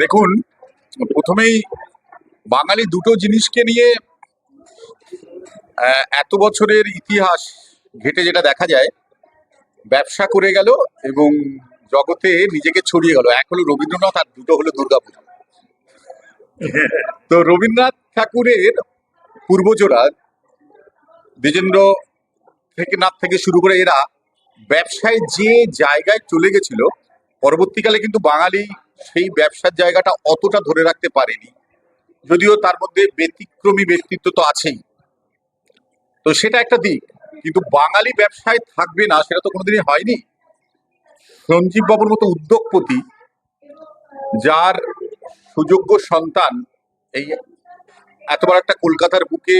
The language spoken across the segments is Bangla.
দেখুন, প্রথমেই বাঙালি দুটো জিনিসকে নিয়ে এত বছরের ইতিহাস ঘেটে যেটা দেখা যায়, ব্যবসা করে গেল এবং জগতে নিজেকে ছড়িয়ে গেল। এক হলো রবীন্দ্রনাথ আর দুটো হলো দুর্গাপুর। তো রবীন্দ্রনাথ ঠাকুরের পূর্বজরা দ্বিজেন্দ্র থেকে নাথ থেকে শুরু করে এরা ব্যবসায় যে জায়গায় চলে গেছিল, পরবর্তীকালে কিন্তু বাঙালি সেই ব্যবসার জায়গাটা অতটা ধরে রাখতে পারেনি। যদিও তার মধ্যে ব্যতিক্রমী ব্যক্তিত্ব তো আছেই। তো সেটা একটা দিক, কিন্তু বাঙালি ব্যবসায় থাকবে না, সেটা তো কোনোদিনই হয়নি। সঞ্জীব বাবুর মতো উদ্যোগপতি, যার সুযোগ্য সন্তান এই এত বড় একটা কলকাতার বুকে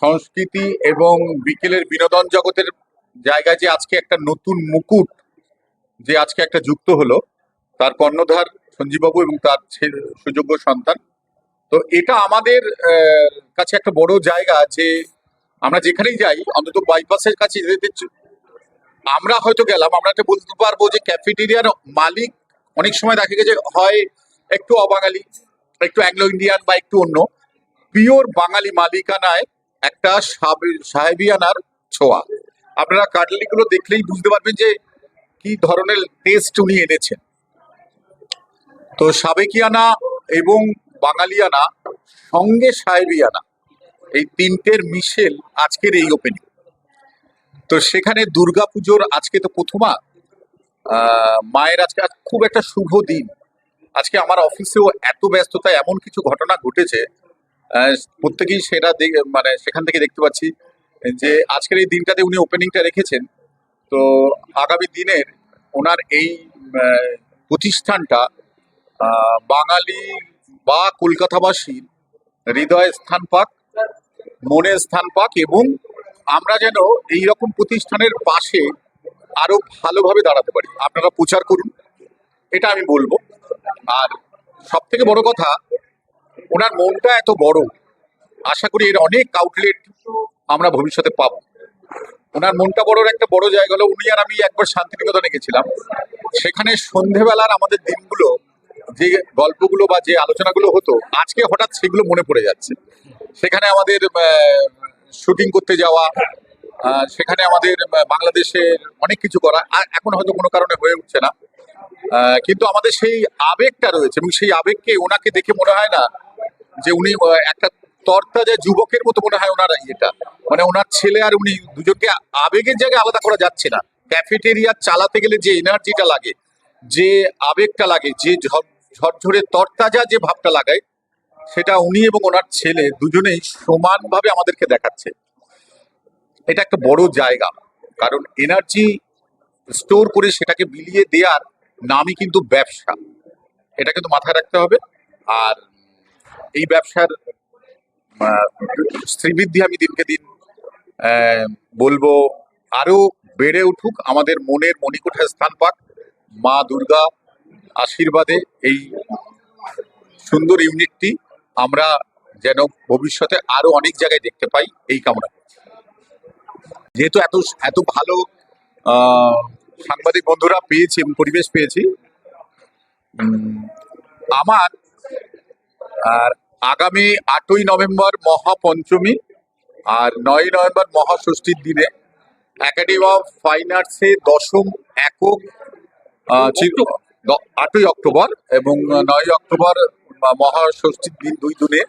সংস্কৃতি এবং বিকেলের বিনোদন জগতের জায়গায় যে আজকে একটা নতুন মুকুট যে আজকে একটা যুক্ত হলো, তার কর্ণধার সঞ্জীববাবু এবং তার সুযোগ্য সন্তান। তো এটা আমাদের কাছে একটা বড় জায়গা যে আমরা যেখানেই যাই, অন্তত বাইপাসের কাছে যেতে আমরা হয়তো গেলাম, আমরা একটা বলতে পারব যে ক্যাফেটেরিয়ার মালিক অনেক সময় দেখা গেছে হয় একটু অবাঙালি, একটু অ্যাংলো ইন্ডিয়ান বা একটু অন্য পিওর বাঙালি মালিকানায় একটা সাহেবিয়ানার ছোঁয়া। আপনারা কাটলিগুলো দেখলেই বুঝতে পারবেন যে কি ধরনের টেস্ট উনি এনেছেন। তো সাবেকিয়ানা এবং বাঙালিয়ানা, সঙ্গে সাহেবিয়ানা এই তিনটের মিশেল আজকের এই ওপেনিং তো সেখানে দুর্গাপুজোর আজকে তো প্রথমা মায়ের আজকে আজ খুব একটা শুভ দিন। আজকে আমার অফিসেও এত ব্যস্ততা, এমন কিছু ঘটনা ঘটেছে প্রত্যেকেই সেটা মানে সেখান থেকে দেখতে পাচ্ছি। যে আজকের এই দিনটাতে উনি ওপেনিংটা রেখেছেন, তো আগামী দিনের ওনার এই প্রতিষ্ঠানটা বাঙালি বা কলকাতাবাসীর হৃদয়ে স্থান পাক, মনে স্থান পাক এবং আমরা যেন এই রকম প্রতিষ্ঠানের পাশে আরও ভালোভাবে দাঁড়াতে পারি। আপনারা প্রচার করুন, এটা আমি বলব। আর সব থেকে বড় কথা, ওনার মনটা এত বড়, আশা করি এর অনেক আউটলেট আমরা ভবিষ্যতে পাবো। ওনার মনটা বড়র একটা বড় জায়গা হলো, উনি আর আমি একবার শান্তিনিকেতনে গেছিলাম। সেখানে সন্ধেবেলার আমাদের দিনগুলো, যে গল্পগুলো বা যে আলোচনাগুলো হতো, আজকে হঠাৎ সেগুলো মনে পড়ে যাচ্ছে। সেখানে আমাদের শুটিং করতে যাওয়া সেখানে আমাদের বাংলাদেশের অনেক কিছু করা এখন হয়তো কোনো কারণে হয়ে উঠছে না। কিন্তু আমাদের সেই আবেগটা রয়েছে, এবং সেই আবেগকে ওনাকে দেখে মনে হয় না যে উনি একটা তরতাজা যুবকের মতো মনে হয় ওনার ইয়েটা। মানে ওনার ছেলে আর উনি দুজনকে আবেগের জায়গায় আলাদা করা যাচ্ছে না। ক্যাফেটেরিয়া চালাতে গেলে যে এনার্জিটা লাগে, যে আবেগটা লাগে, যে ঝরঝরে তরতাজা যে ভাবটা লাগায়, সেটা উনি এবং ওনার ছেলে দুজনেই সমানভাবে আমাদেরকে দেখাচ্ছে। এটা একটা বড় জায়গা। কারণ এনার্জি স্টোর করে সেটাকে বিলিয়ে দেওয়ার নামই কিন্তু ব্যবসা। এটা কিন্তু মাথায় রাখতে হবে। আর এই ব্যবসার শ্রীবৃদ্ধি আমি দিনকে দিন বলব, আরও বেড়ে উঠুক আমাদের মনের মণিকোঠায় স্থান পাক, মা দুর্গা আশীর্বাদে এই সুন্দর ইউনিটটি আমরা যেন ভবিষ্যতে আরও অনেক জায়গায় দেখতে পাই এই কামনা যেহেতু এত এত ভালো সাংবাদিক বন্ধুরা পেয়েছি এবং পরিবেশ পেয়েছি আমার আর আগামী আটই নভেম্বর মহাপঞ্চমী আর নয় নভেম্বর মহাষষ্ঠীর দিনে একাডেমি অফ ফাইন আর্টসে দশম একক আটই অক্টোবর এবং নয় অক্টোবর মহাষষ্ঠীর দিন দুই দিনে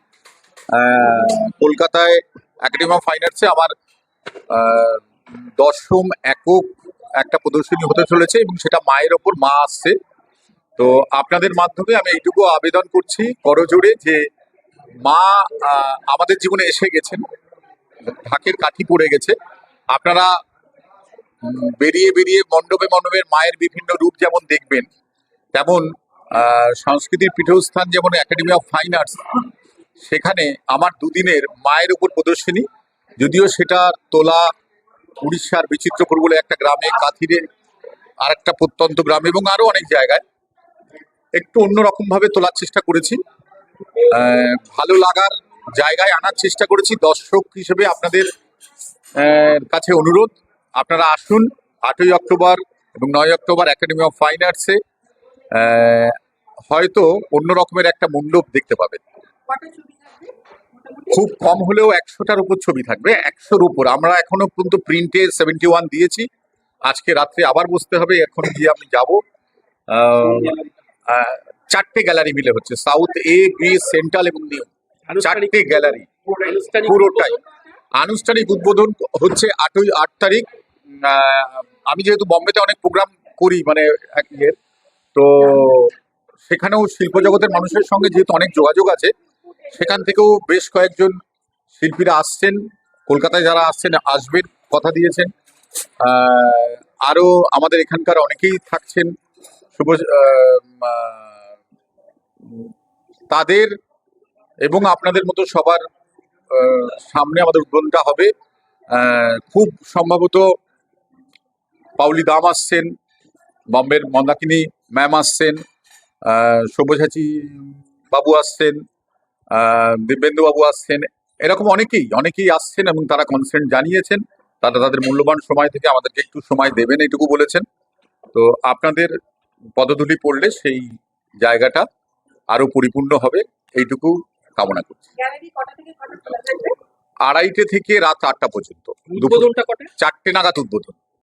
কলকাতায় একাডেমি অফ ফাইন আর্টসে আমার দশম একক একটা প্রদর্শনী হতে চলেছে এবং সেটা মায়ের ওপর মা আসছে। তো আপনাদের মাধ্যমে আমি এইটুকু আবেদন করছি, করজোড়ে যে মা আমাদের জীবনে এসে গেছেন। ঢাকের কাঠি পড়ে গেছে। আপনারা বেরিয়ে বেরিয়ে মণ্ডপে মণ্ডপের মায়ের বিভিন্ন রূপ যেমন দেখবেন, তেমন সংস্কৃতির পীঠস্থান যেমন একাডেমি অফ ফাইন আর্টস সেখানে আমার দুদিনের মায়ের উপর প্রদর্শনী। যদিও সেটা তোলা উড়িষ্যার বিচিত্রপুর বলে একটা গ্রামে কাথিরে আর একটা প্রত্যন্ত গ্রামে এবং আরও অনেক জায়গায়। একটু অন্যরকম ভাবে তোলার চেষ্টা করেছি। ভালো লাগার জায়গায় আনার চেষ্টা করেছি। দর্শক হিসেবে আপনাদের কাছে অনুরোধ। আপনারা আসুন আটই অক্টোবর এবং নয় অক্টোবর একাডেমি অফ ফাইন আর্টসে হয়তো অন্য রকমের একটা মণ্ডপ দেখতে পাবেন। খুব কম হলেও একশোটার উপর ছবি থাকবে একশোর উপর। আমরা এখনও পর্যন্ত প্রিন্টে সেভেন্টি ওয়ান দিয়েছি। আজকে রাত্রে আবার বসতে হবে এখন গিয়ে আমি যাব। চারটে গ্যালারি মিলে হচ্ছে। সাউথ এ বি সেন্ট্রাল এবং নিউ চারটে গ্যালারি পুরোটাই। আনুষ্ঠানিক উদ্বোধন হচ্ছে আটই আট তারিখ। আমি যেহেতু বম্বেতে অনেক প্রোগ্রাম করি মানে এক ইয়ের তো সেখানেও শিল্প জগতের মানুষের সঙ্গে যেহেতু অনেক যোগাযোগ আছে সেখান থেকেও বেশ কয়েকজন শিল্পীরা আসছেন। কলকাতায় যারা আসছেন আসবেন কথা দিয়েছেন। আহ, আরও আমাদের এখানকার অনেকেই থাকছেন। শুভ তাদের এবং আপনাদের মতো সবার সামনে আমাদের উদ্বোধনটা হবে। খুব সম্ভবত পাউলি দাম আসছেন, বম্বের মন্দাকিনী ম্যাম আসছেন সব্যসাচী বাবু আসছেন দিব্যেন্দু বাবু আসছেন, এরকম অনেকেই অনেকেই আসছেন এবং তারা কনসেন্ট জানিয়েছেন। তারা তাদের মূল্যবান সময় থেকে আমাদেরকে একটু সময় দেবেন, এইটুকু বলেছেন। তো আপনাদের পদধূলি পড়লে সেই জায়গাটা আরও পরিপূর্ণ হবে এইটুকু কামনা করছি। আড়াইটে থেকে রাত আটটা পর্যন্ত দুপুর উদ্বোধনটা কটা? চারটে নাগাদ উদ্বোধন।